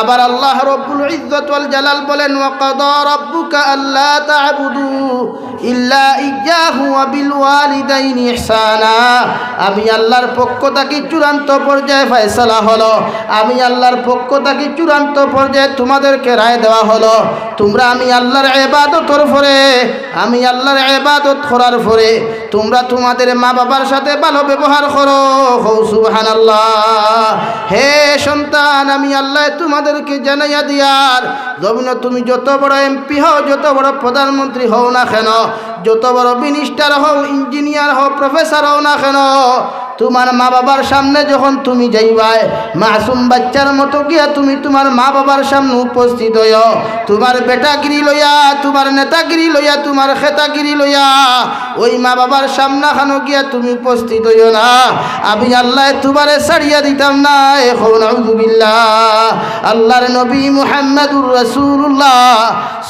আবার আল্লাহ রব্বুল ইজ্জত ওয়াল জালাল বলেন, ওয়াকাদা রাব্বুকা আল্লা তা'বুদু ইল্লা ইয়াহু ওয়া বিল ওয়ালিদাইনি ইহসানা। আমি আল্লাহর পক্ষ থেকে চূড়ান্ত পর্যায়ে ফয়সালা হলো। আমি আল্লাহর পক্ষ থেকে চূড়ান্ত পর্যায়ে তোমাদেরকে রায় দেওয়া হলো। তোমরা আমি আল্লাহর ইবাদতর পরে, আমি আল্লাহর ইবাদত করার পরে তোমরা তোমাদের মা বাবার সাথে ভালো ব্যবহার করো। হৌ সুবহানাল্লাহ। হে সন্তান আমি আল্লাহ তোমাদেরকে জানাইয়া দিয়ার। জমিন তুমি যত বড় এমপি হও, যত বড় প্রধানমন্ত্রী হও না কেন, যত বড় মিনিস্টার হও ইঞ্জিনিয়ার হও প্রফেসর হও না কেন তোমার মা বাবার সামনে যখন তুমি যাইবাই মাসুম বাচ্চার মতো গিয়া তুমি তোমার মা বাবার সামনে উপস্থিত হইও। তোমার বেটাগিরি লইয়া, তোমার নেতাগিরি লইয়া, তোমার খেতাগিরি লইয়া, ওই মা বাবার সামনা খানো গিয়া তুমি উপস্থিত হইও না। আমি আল্লাহ তোমারে ছাড়িয়া দিতাম না, এখন আল্লাহর নবী মুহাম্মদুর রাসূলুল্লাহ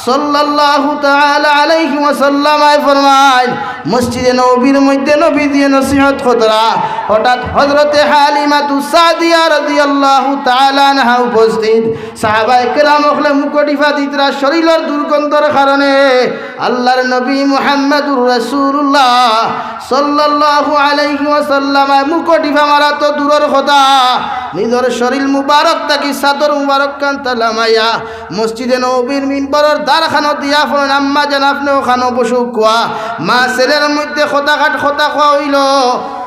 সাল্লাল্লাহু তাআলা আলাইহি ওয়াসাল্লাম ফরমায়, মসজিদে নবীর মধ্যে নবী দিয়ে নসিহত খতরা হঠাৎ হজরতে হালিমাতু সাদিয়া রাদিয়াল্লাহু তাআলা আনহা উপস্থিত। সাহাবায়ে কেরাম হলে মুকটিফা দিতরা শরীরের দুর্গন্ধর কারণে আল্লাহর নবী মুহাম্মদুর রাসূলুল্লাহ সাল্লাল্লাহু আলাইহি ওয়াসাল্লাম মুকটিফা মারা তো দূরের কথা। নিজের শরীর মুবারক থাকি, সাদর মুবারক কান তালামাইয়া মসজিদে নবীর মিনবরের দ্বারখানো দিয়া ফোন, আম্মা যেন আপনি ওখানো বসু কোয়া? মা ছেলের মধ্যে খোতা খাট খোতা খোয়া হইল।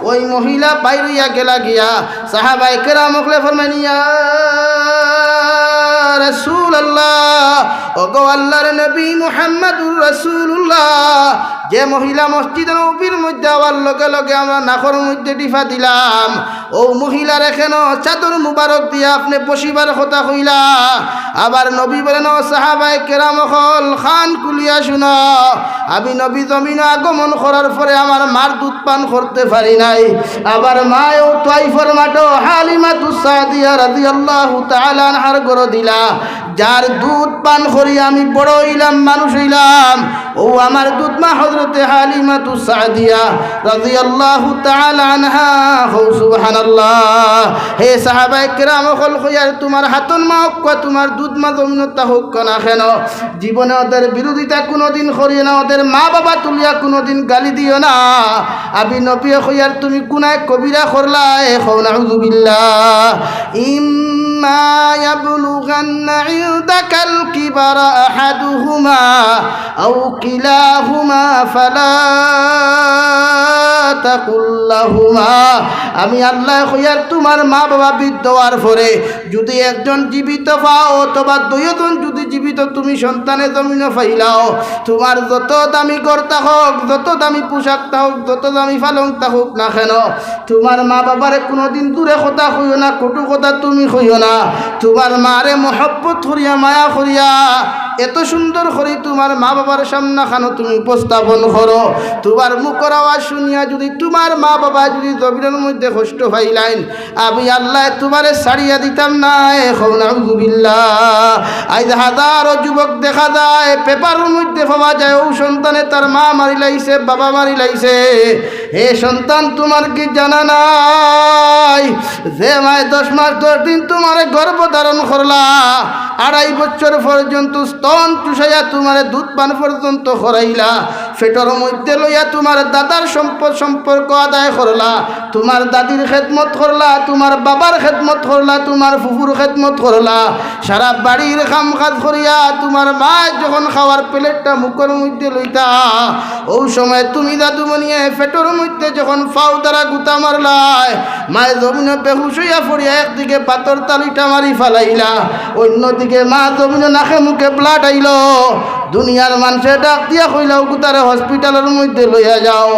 ওই মহিলা বাইরিয়া গেলা গিয়া সাহাবাই কেরাম মকলে ফরমানিয়া আল্লাহ যে মহিলা মসজিদ নবীর মধ্যে আবার লগে লগে আমরা নাখর মধ্যে টিফা দিলাম ও মহিলার এখানে চাদর মুবারক দিয়ে আপনি বসিবার কথা কইলা? আবার নবী বলেন সাহাবাই কেরাম হল, খান কুলিয়া শুনো। আমি নবী জমিন আগমন করার পরে আমার মার দুধ পান করতে পারি নাই। আবার মায়ও তাইফর মাটো হালিমা তুসাদিয়া রাদিয়াল্লাহু তাআলা আনহার গরো দিলা। যার দুধ পান করি আমি বড় হইলাম মানুষ হইলাম ও আমার দুধ মা হজরতে হালিমা তুসাদিয়া রাদিয়াল্লাহু তাআলা আনহা। হৌ সুবহানাল্লাহ হে সাহাবায়ে কেরাম হল কইয়ার তোমার হাতন মা হোক তোমার দুধ মা জমিনতা হোক না কেন? জীবনে ওদের বিরোধিতা কোনোদিন করিও না, ওদের মা বাবা তুলিয়া কোনোদিন গালি দিও না। আবি নবী কইয়ার তুমি কোনায় কবিরা করলা এ খৌ নাউযুবিল্লাহ ইম্মা ইয়াবলুগান্না ইনদাকাল কিবারা আহাদুহুমা, আও কিলাহুমা ফালা আমি আল্লাহ কইয়ার তোমার মা বাবা বৃদ্ধ হওয়ার পরে যদি একজন জীবিত পাও অথবা দুইজন যদি জীবিত তুমি সন্তানে জমিনে ফাইলাও, তোমার যত দামি কর্তা হোক, যত দামি পোশাক হোক, যত দামি ফালং হোক না কেন, তোমার মা বাবারে কোনোদিন দূরে কথা কইও না, কটু কথা তুমি কইও না, তোমার মারে মহব্বত করিয়া, মায়া করিয়া এত সুন্দর করে তোমার মা বাবার সামনা খানো তুমি উপস্থাপন করো। তোমার মুখর আওয়াজ শুনিয়া যদি তোমার মা বাবা যদি জমিনের মধ্যে কষ্ট পাইলাইন আমি আল্লাহ তোমারে ছাড়িয়া দিতাম না এখন নাউজুবিল্লাহ। আজ হাজারো যুবক দেখা যায়, পেপারের মধ্যে পাওয়া যায়, ও সন্তানে তার মা মারি লাইছে, বাবা মারি লাইছে। হে সন্তান, তোমার কি জানা নাই? যে মায় দশ মাস দশ দিন তোমার গর্ভ ধারণ করলা, আড়াই বছর পর্যন্ত স্তন চুষাইয়া তোমার দুধ পান পর্যন্ত করাইলা ফেটর মধ্যে লইয়া তোমার দাদার সম্পদ সম্পর্ক আদায় করলা। তোমার দাদির খেদমত করলা, তোমার বাবার খেদমত করলা, তোমার ফুফুর খেদমত করলা। সারা বাড়ির কাম কাজ করিয়া তোমার মা যখন খাওয়ার প্লেটটা মুখের মধ্যে লইতা, ও সময় তুমি দাদু মনিয়ে ফেটর মধ্যে যখন ফাউ দ্বারা গুতা মারলাই মায়ের জমিনে বেহুশ হইয়া পড়িয়া একদিকে পাতর তালিটা মারি ফালাইলা, অন্যদিকে মা জমিনে নাকে মুখে ব্লাড আইল দুনিয়ার মানুষের ডাক দিয়া কইলাও, গুতারে হসপিটালের মধ্যে লইয়া যাও।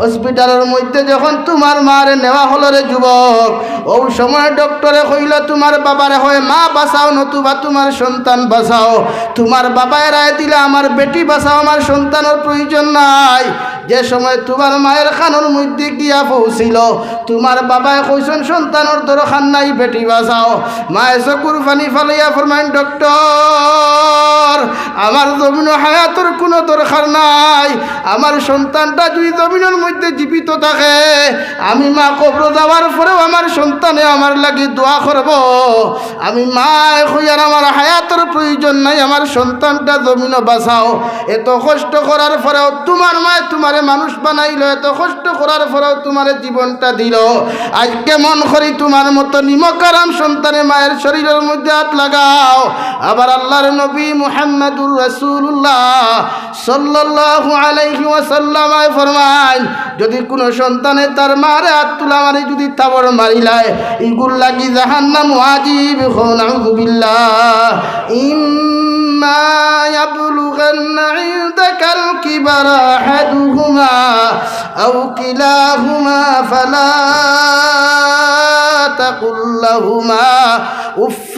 হসপিটালের মধ্যে যখন তোমার মারে নেওয়া হলো রে যুবক ও সময় ডক্টরে কইল, তোমার বাবারে হয় মা বাঁচাও, নতুবা তোমার সন্তান বাঁচাও। তোমার বাবায় রায় দিলে আমার বেটি বাঁচাও, আমার সন্তানের প্রয়োজন নাই। যে সময় তোমার মায়ের খানোর মধ্যে গিয়া পৌঁছিল, তোমার বাবায় কইসন সন্তানের দরখান নাই, বেটি বাঁচাও। মায়ে চকুর পানি ফালাইয়া ফরমাইন ডক্টর আমার জমিন হায়াতর কোনো দরকার নাই। আমার সন্তানটা যদি জমিনের মধ্যে জীবিত থাকে, আমি মা কবর যাওয়ার পরেও আমার সন্তানে আমার লাগি দোয়া করব। আমি মা হইয়ার আমার হায়াতর প্রয়োজন নাই, আমার সন্তানটা জমিন বাঁচাও। এত কষ্ট করার পরেও তোমার মায় তোমারে মানুষ বানাইলো, এত কষ্ট করার পরেও তোমার জীবনটা দিল। আজকে কেমন করি তোমার মতো নিমকারাম সন্তানে মায়ের শরীরের মধ্যে হাত লাগাও। আবার আল্লাহর নবী মুহাম্মদুর রাসূলুল্লাহ সাল্লাল্লাহু আলাইহি ওয়াসাল্লাম ফরমান যদি কোনো সন্তানে তার মারে তুলা মারি, যদি তাবর মারিলায়, ইগুল লাগি জাহান্নাম ওয়াজিব হন আউযু বিল্লাহ, ইম্মা ইয়াবলুগান্না ইনদাকাল কিবারা আহাদুহুমা, আও কিলাহুমা ফালা تقل لهما اف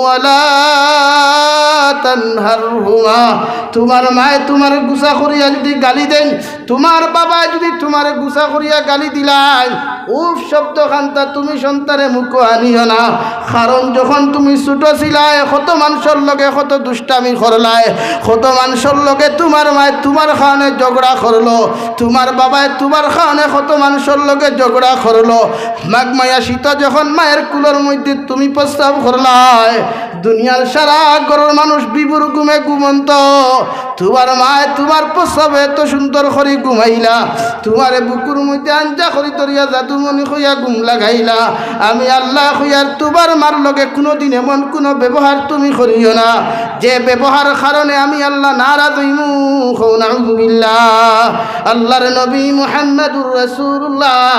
ولا تنهرهما তোমার মায়ে তোমার গুসা করিয়া যদি গালি দেন তোমার বাবা যদি তোমার গুসা করিয়া গালি দিলাই, উফ শব্দ খান্তা তুমি সন্তানে মুখ আনিও না। কারণ যখন তুমি ছোট ছিলাই, কত মানুষের লগে কত দুষ্টামি করলাই, কত মানুষের লগে তোমার মায়ে তোমার খাওয়ানে ঝগড়া করল, তোমার বাবায় তোমার খাওয়ানে কত মানুষের লগে ঝগড়া করল। মাঘ মায়া শীত যখন মায়ের কুলোর মধ্যে তুমি প্রস্তাব করলাই দুনিয়ার সারা গরর মানুষ বিবুর ঘুমে ঘুমন্ত। তোমার মায় তোমার প্রস্তাবে এত সুন্দর করে ঘুমাইলা। তোমার বুকুর মধ্যে আঞ্জা করি তরিয়া জাদুমণি হইয়া ঘুম লাগাইলা। আমি আল্লাহ হইয়ার তোমার মার লগে কোনোদিন এমন কোনো ব্যবহার তুমি করিও না। যে ব্যবহার কারণে আমি আল্লাহ নারাজ হইমু, হৌনাউজুবিল্লাহ। আল্লাহর নবী মুহাম্মদুর রাসূলুল্লাহ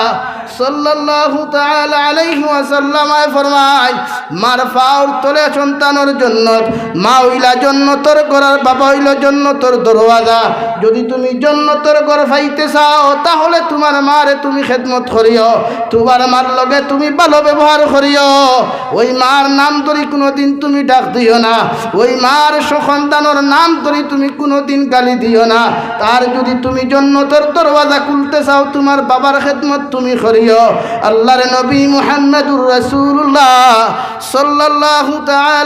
সাল্লাল্লাহু তাআলা আলাইহি ওয়াসাল্লাম ফরমায়, মার পাওর তলে সন্তানের জন্য, মা হইলা জন্নতর করার বাবা হইল জন্নতর দরওয়াজা। যদি তুমি জন্নতর ঘর পাইতে চাও, তাহলে তোমার মারে তুমি খেদমত করিও। তোমার মার লগে তুমি ভালো ব্যবহার করিও। ওই মার নাম ধরি কোনোদিন তুমি ডাক দিও না। ওই মার সন্তানের নাম ধরি তুমি কোনোদিন গালি দিও না। তার যদি তুমি জন্নতর দরওয়াজা খুলতে চাও, তোমার বাবার খেদমত তুমি করিও। আল্লাহর নবী মুহাম্মদুর রাসূলুল্লাহ সাল্লাল্লাহু তাআলা